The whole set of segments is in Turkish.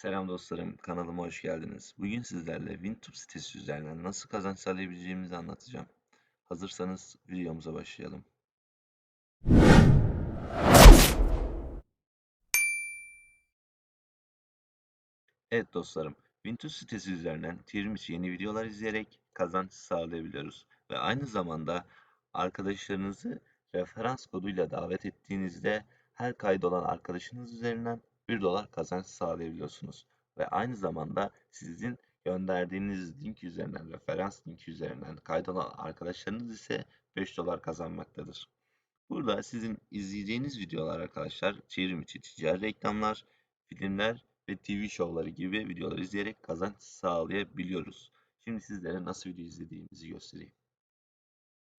Selam dostlarım, kanalıma hoş geldiniz. Bugün sizlerle WinTube sitesi üzerinden nasıl kazanç sağlayabileceğimizi anlatacağım. Hazırsanız videomuza başlayalım. Evet dostlarım, WinTube sitesi üzerinden içi yeni videolar izleyerek kazanç sağlayabiliyoruz. Ve aynı zamanda arkadaşlarınızı referans koduyla davet ettiğinizde her kaydolan arkadaşınız üzerinden 1 dolar kazanç sağlayabiliyorsunuz. Ve aynı zamanda sizin gönderdiğiniz link üzerinden, referans linki üzerinden kaydolan arkadaşlarınız ise 5 dolar kazanmaktadır. Burada sizin izleyeceğiniz videolar arkadaşlar çevrim içi ticari reklamlar, filmler ve TV şovları gibi videolar izleyerek kazanç sağlayabiliyoruz. Şimdi sizlere nasıl video izlediğimizi göstereyim.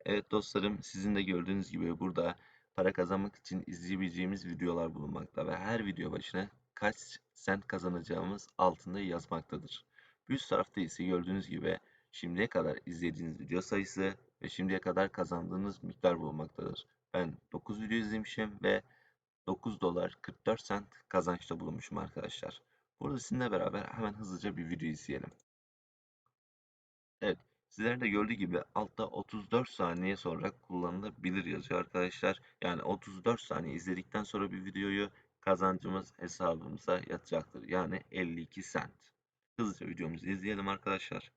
Evet dostlarım sizin de gördüğünüz gibi burada para kazanmak için izleyebileceğimiz videolar bulunmakta ve her video başına kaç sent kazanacağımız altında yazmaktadır. Bir üst tarafta ise gördüğünüz gibi şimdiye kadar izlediğiniz video sayısı ve şimdiye kadar kazandığınız miktar bulunmaktadır. Ben 9 video izlemişim ve 9 dolar 44 sent kazançta bulunmuşum arkadaşlar. Burada sizinle beraber hemen hızlıca bir video izleyelim. Evet, sizler de gördüğü gibi altta 34 saniye sonra kullanılabilir yazıyor arkadaşlar. Yani 34 saniye izledikten sonra bir videoyu kazancımız hesabımıza yatacaktır. Yani 52 sent. Hızlıca videomuzu izleyelim arkadaşlar.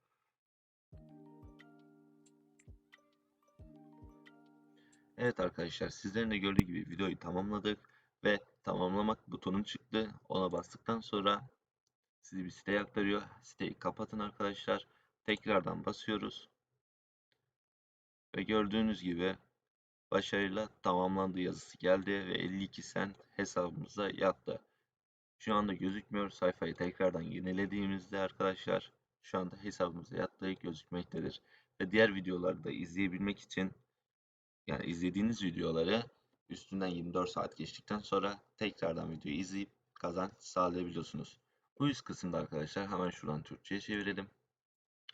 Evet arkadaşlar sizlerin de gördüğü gibi videoyu tamamladık ve tamamlamak butonu çıktı. Ona bastıktan sonra sizi bir siteye aktarıyor. Siteyi kapatın arkadaşlar. Tekrardan basıyoruz. Ve gördüğünüz gibi başarıyla tamamlandı yazısı geldi ve 52 sent hesabımıza yattı. Şu anda gözükmüyor. Sayfayı tekrardan yenilediğimizde arkadaşlar şu anda hesabımıza yattığı gözükmektedir. Ve diğer videoları da izleyebilmek için yani izlediğiniz videoları üstünden 24 saat geçtikten sonra tekrardan videoyu izleyip kazanç sağlayabiliyorsunuz. Bu üst kısımda arkadaşlar hemen şuradan Türkçe'ye çevirelim.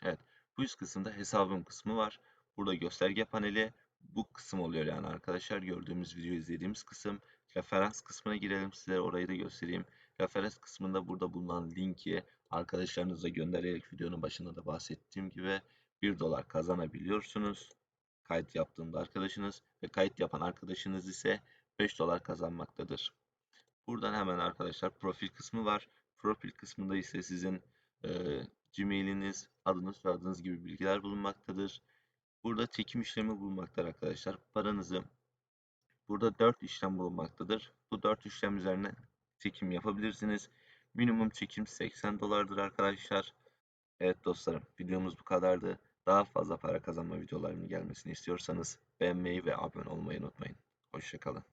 Evet bu üst kısımda hesabım kısmı var. Burada gösterge paneli bu kısım oluyor yani arkadaşlar gördüğümüz video izlediğimiz kısım. Referans kısmına girelim size orayı da göstereyim. Referans kısmında burada bulunan linki arkadaşlarınıza göndererek videonun başında da bahsettiğim gibi 1 dolar kazanabiliyorsunuz. Kayıt yaptığında arkadaşınız ve kayıt yapan arkadaşınız ise 5 dolar kazanmaktadır. Buradan hemen arkadaşlar profil kısmı var. Profil kısmında ise sizin e, Gmail'iniz, adınız, soyadınız gibi bilgiler bulunmaktadır. Burada çekim işlemi bulunmaktadır arkadaşlar. Paranızı burada 4 işlem bulunmaktadır. Bu 4 işlem üzerine çekim yapabilirsiniz. Minimum çekim 80 dolardır arkadaşlar. Evet dostlarım videomuz bu kadardı. Daha fazla para kazanma videolarının gelmesini istiyorsanız beğenmeyi ve abone olmayı unutmayın. Hoşçakalın.